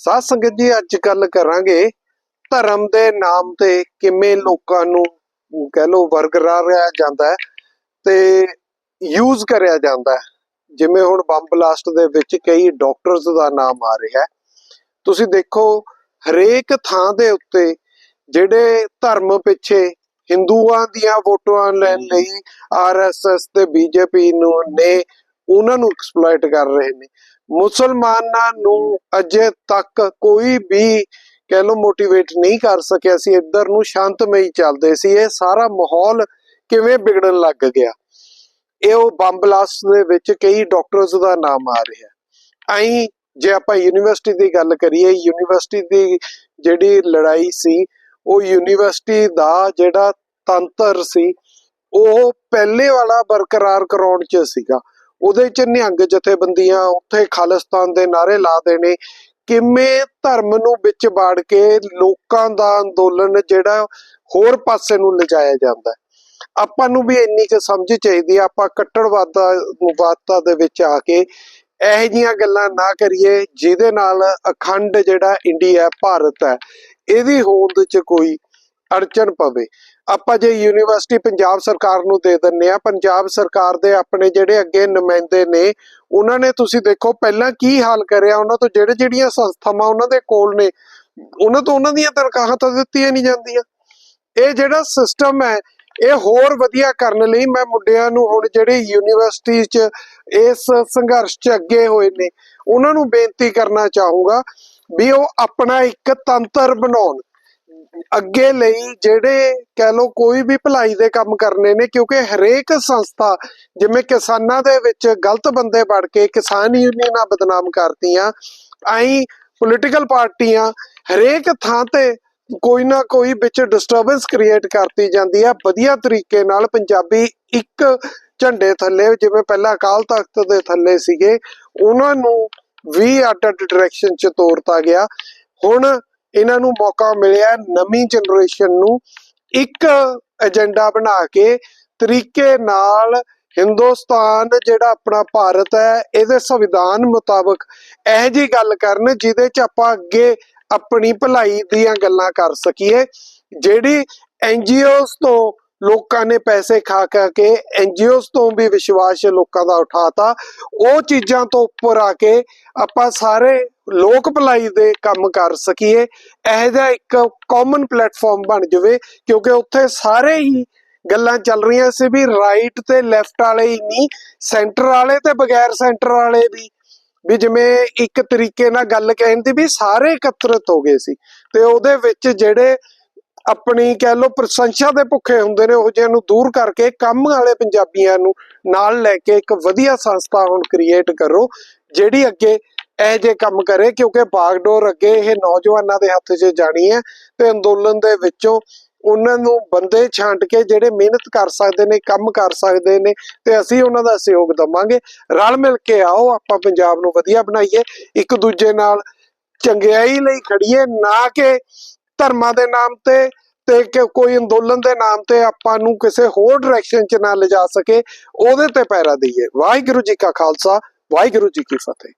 ਸਾਧ ਸੰਗਤ ਜੀ ਅੱਜ ਗੱਲ ਕਰਾਂਗੇ ਧਰਮ ਦੇ ਨਾਮ ਤੇ ਕਿਵੇਂ ਲੋਕਾਂ ਨੂੰ ਕਹਿ ਲੋ ਵਰਗਰਾਇਆ ਜਾਂਦਾ ਤੇ ਯੂਜ਼ ਕਰਿਆ ਜਾਂਦਾ ਜਿਵੇਂ ਹੁਣ ਬੰਬ ਬਲਾਸਟ ਦੇ ਵਿੱਚ ਕਈ ਡਾਕਟਰਸ ਦਾ ਨਾਮ ਆ ਰਿਹਾ ਤੁਸੀਂ ਦੇਖੋ ਹਰੇਕ ਥਾਂ ਦੇ ਉੱਤੇ ਜਿਹੜੇ ਧਰਮ ਪਿੱਛੇ ਹਿੰਦੂਆਂ ਦੀਆਂ ਵੋਟਾਂ ਲੈਣ ਲਈ ਆਰਐਸਐਸ ਤੇ ਬੀਜੇਪੀ ਨੂੰ ਨੇ ਉਹਨਾਂ ਨੂੰ ਐਕਸਪਲੋਇਟ ਕਰ ਰਹੇ ਨੇ। ਮੁਸਲਮਾਨਾਂ ਨੂੰ ਅਜੇ ਤੱਕ ਕੋਈ ਵੀ ਕਹਿ ਲੋ ਮੋਟੀਵੇਟ ਨਹੀਂ ਕਰ ਸਕਿਆ ਸੀ। ਇੱਧਰ ਨੂੰ ਸ਼ਾਂਤਮਈ ਚੱਲਦੇ ਸੀ। ਇਹ ਸਾਰਾ ਮਾਹੌਲ ਕਿਵੇਂ ਵਿਗੜਨ ਲੱਗ ਗਿਆ? ਇਹ ਉਹ ਬੰਬ ਬਲਾਸਟ ਦੇ ਵਿੱਚ ਕਈ ਡਾਕਟਰਸ ਦਾ ਨਾਮ ਆ ਰਿਹਾ। ਐਂ ਜੇ ਆਪਾਂ ਯੂਨੀਵਰਸਿਟੀ ਦੀ ਗੱਲ ਕਰੀਏ ਯੂਨੀਵਰਸਿਟੀ ਦੀ ਜਿਹੜੀ ਲੜਾਈ ਸੀ, ਉਹ ਯੂਨੀਵਰਸਿਟੀ ਦਾ ਜਿਹੜਾ ਤੰਤਰ ਸੀ, ਉਹ ਪਹਿਲੇ ਵਾਲਾ ਬਰਕਰਾਰ ਕਰਾਉਣ ਚ ਸੀਗਾ। ਉਹਦੇ ਚ ਨਿਹੰਗ ਜਥੇਬੰਦੀਆਂ ਉੱਥੇ ਖਾਲਿਸਤਾਨ ਦੇ ਨਾਰੇ ਲਾ ਦੇਣੇ। ਕਿਵੇਂ ਧਰਮ ਨੂੰ ਵਿੱਚ ਬਾੜ ਕੇ ਲੋਕਾਂ ਦਾ ਅੰਦੋਲਨ ਜਿਹੜਾ ਹੋਰ ਪਾਸੇ ਨੂੰ ਲਿਜਾਇਆ ਜਾਂਦਾ ਆਪਾਂ ਨੂੰ ਵੀ ਇੰਨੀ ਕੁ ਸਮਝ ਚਾਹੀਦੀ ਆ ਆਪਾਂ ਕੱਟੜਵਾਦਾ, ਵਾਦਤਾ ਦੇ ਵਿੱਚ ਆ ਕੇ ਇਹੋ ਜੀਆਂ ਗੱਲਾਂ ਨਾ ਕਰੀਏ, ਜਿਹਦੇ ਨਾਲ ਅਖੰਡ ਜਿਹੜਾ ਇੰਡੀਆ ਭਾਰਤ ਹੈ, ਇਹਦੀ ਹੋਂਦ 'ਚ ਕੋਈ ਅੜਚਨ ਪਵੇ। ਆਪਾਂ ਜੇ ਯੂਨੀਵਰਸਿਟੀ ਪੰਜਾਬ ਸਰਕਾਰ ਨੂੰ ਦੇ ਦਿੰਨੇ ਆ, ਪੰਜਾਬ ਸਰਕਾਰ ਦੇ ਆਪਣੇ ਜਿਹੜੇ ਅੱਗੇ ਨੁਮਾਇੰਦੇ ਨੇ, ਉਹਨਾਂ ਨੇ ਤੁਸੀਂ ਦੇਖੋ ਪਹਿਲਾਂ ਕੀ ਹਾਲ ਕਰਿਆ, ਉਹਨਾਂ ਤੋਂ ਜਿਹੜੇ ਜਿਹੜੀਆਂ ਸੰਸਥਾਵਾਂ ਉਹਨਾਂ ਦੇ ਕੋਲ ਨੇ, ਉਹਨਾਂ ਤੋਂ ਉਹਨਾਂ ਦੀਆਂ ਤਨਖਾਹਾਂ ਤਾਂ ਦਿੱਤੀਆਂ ਨਹੀਂ ਜਾਂਦੀਆਂ। ਇਹ ਜਿਹੜਾ ਸਿਸਟਮ ਹੈ, ਇਹ ਹੋਰ ਵਧੀਆ ਕਰਨ ਲਈ ਮੈਂ ਮੁੰਡਿਆਂ ਨੂੰ ਹੁਣ ਜਿਹੜੇ ਯੂਨੀਵਰਸਿਟੀ 'ਚ, ਇਸ ਸੰਘਰਸ਼ 'ਚ ਅੱਗੇ ਹੋਏ ਨੇ, ਉਹਨਾਂ ਨੂੰ ਬੇਨਤੀ ਕਰਨਾ ਚਾਹੂੰਗਾ ਵੀ ਉਹ ਆਪਣਾ ਇੱਕ ਤੰਤਰ ਬਣਾਉਣ। ਅੱਗੇ ਲਈ ਜਿਹੜੇ ਕਹਿ ਲੋ ਕੋਈ ਵੀ ਭਲਾਈ ਦੇ ਕੰਮ ਕਰਨੇ ਨੇ, ਕਿਉਂਕਿ ਹਰੇਕ ਸੰਸਥਾ ਜਿਵੇਂ ਕਿਸਾਨਾਂ ਦੇ ਵਿੱਚ ਗਲਤ ਬੰਦੇ ਵੜ ਕੇ ਕਿਸਾਨ ਯੂਨੀਅਨਾਂ ਬਦਨਾਮ ਕਰਤੀਆਂ ਐਂ ਪੋਲੀਟੀਕਲ ਪਾਰਟੀਆਂ, ਹਰੇਕ ਥਾਂ ਤੇ ਕੋਈ ਨਾ ਕੋਈ ਵਿੱਚ ਡਿਸਟਰਬੈਂਸ ਕ੍ਰੀਏਟ ਕਰਤੀ ਜਾਂਦੀ ਹੈ ਵਧੀਆ ਤਰੀਕੇ ਨਾਲ ਪੰਜਾਬੀ ਇੱਕ ਝੰਡੇ ਥੱਲੇ, ਜਿਵੇਂ ਪਹਿਲਾਂ ਅਕਾਲ ਤਖਤ ਦੇ ਥੱਲੇ ਸੀਗੇ, ਉਹਨਾਂ ਨੂੰ ਵੀ ਅੱਡ ਅੱਡ ਡਾਇਰੈਕਸ਼ਨ ਚ ਤੋਰਤਾ ਗਿਆ। ਹੁਣ ਇਹਨਾਂ ਨੂੰ ਮੌਕਾ ਮਿਲਿਆ ਨਵੀਂ ਜਨਰੇਸ਼ਨ ਨੂੰ ਇੱਕ ਏਜੰਡਾ ਬਣਾ ਕੇ ਤਰੀਕੇ ਨਾਲ ਹਿੰਦੁਸਤਾਨ ਜਿਹੜਾ ਆਪਣਾ ਭਾਰਤ ਹੈ, ਇਹਦੇ ਸੰਵਿਧਾਨ ਮੁਤਾਬਕ ਇਹ ਜੀ ਗੱਲ ਕਰਨ ਜਿਹਦੇ ਚ ਆਪਾਂ ਅੱਗੇ ਆਪਣੀ ਭਲਾਈ ਦੀਆਂ ਗੱਲਾਂ ਕਰ ਸਕੀਏ, ਜਿਹੜੀ ਐਨਜੀਓਜ਼ ਤੋਂ ਲੋਕਾਂ ਨੇ ਪੈਸੇ ਖਾ ਖਾ ਕੇ ਐਨਜੀਓਜ਼ ਤੋਂ ਵੀ ਵਿਸ਼ਵਾਸ ਲੋਕਾਂ ਦਾ ਉਠਾਤਾ। ਉਹ ਚੀਜ਼ਾਂ ਤੋਂ ਉੱਪਰ ਆ ਕੇ ਆਪਾਂ ਸਾਰੇ ਲੋਕ ਭਲਾਈ ਦੇ ਕੰਮ ਕਰ ਸਕੀਏ। ਇਹ ਜਿਹਾ ਇੱਕ ਕਾਮਨ ਪਲੇਟਫਾਰਮ ਬਣ ਜਾਵੇ, ਕਿਉਂਕਿ ਉੱਥੇ ਸਾਰੇ ਹੀ ਗੱਲਾਂ ਚੱਲ ਰਹੀਆਂ ਸੀ ਵੀ ਰਾਈਟ ਤੇ ਲੈਫਟ ਵਾਲੇ ਹੀ ਨਹੀਂ ਸੈਂਟਰ ਵਾਲੇ ਤੇ ਬਗੈਰ ਸੈਂਟਰ ਵਾਲੇ ਵੀ। ਵੀ ਜਿਵੇਂ ਇੱਕ ਤਰੀਕੇ ਨਾਲ ਗੱਲ ਕਹਿਣ ਦੀ ਵੀ ਸਾਰੇ ਇਕੱਤਰਤ ਹੋ ਗਏ ਸੀ। ਤੇ ਉਹਦੇ ਵਿੱਚ ਜਿਹੜੇ ਆਪਣੀ ਕਹਿ ਲੋ ਪ੍ਰਸ਼ੰਸਾ ਦੇ ਭੁੱਖੇ ਹੁੰਦੇ ਨੇ, ਉਹ ਜਿਹਿਆਂ ਨੂੰ ਦੂਰ ਕਰਕੇ ਕੰਮ ਵਾਲੇ ਪੰਜਾਬੀਆਂ ਨੂੰ ਨਾਲ ਲੈ ਕੇ ਇੱਕ ਵਧੀਆ ਸੰਸਥਾ ਹੁਣ ਕ੍ਰੀਏਟ ਕਰੋ, ਜਿਹੜੀ ਅੱਗੇ ਇਹ ਜੇ ਕੰਮ ਕਰੇ, ਕਿਉਂਕਿ ਬਾਗਡੋਰ ਅੱਗੇ ਇਹ ਨੌਜਵਾਨਾਂ ਦੇ ਹੱਥ 'ਚ ਜਾਣੀ ਹੈ ਤੇ ਅੰਦੋਲਨ ਦੇ ਵਿੱਚੋਂ ਉਹਨਾਂ ਨੂੰ ਬੰਦੇ ਛਾਂਟ ਕੇ ਜਿਹੜੇ ਮਿਹਨਤ ਕਰ ਸਕਦੇ ਨੇ, ਕੰਮ ਕਰ ਸਕਦੇ ਨੇ, ਤੇ ਅਸੀਂ ਉਹਨਾਂ ਦਾ ਸਹਿਯੋਗ ਦਵਾਂਗੇ। ਰਲ ਮਿਲ ਕੇ ਆਓ, ਆਪਾਂ ਪੰਜਾਬ ਨੂੰ ਵਧੀਆ ਬਣਾਈਏ, ਇੱਕ ਦੂਜੇ ਨਾਲ ਚੰਗਿਆਈ ਲਈ ਖੜੀਏ ਨਾ ਕਿ ਧਰਮਾਂ ਦੇ ਨਾਮ ਤੇ ਤੇ ਕਿ ਕੋਈ ਅੰਦੋਲਨ ਦੇ ਨਾਮ ਤੇ ਆਪਾਂ ਨੂੰ ਕਿਸੇ ਹੋਰ ਡਾਇਰੈਕਸ਼ਨ 'ਚ ਨਾ ਲਿਜਾ ਸਕੇ, ਉਹਦੇ ਤੇ ਪੈਰਾ ਦਈਏ। ਵਾਹਿਗੁਰੂ ਜੀ ਕਾ ਖਾਲਸਾ, ਵਾਹਿਗੁਰੂ ਜੀ ਕੀ ਫਤਿਹ।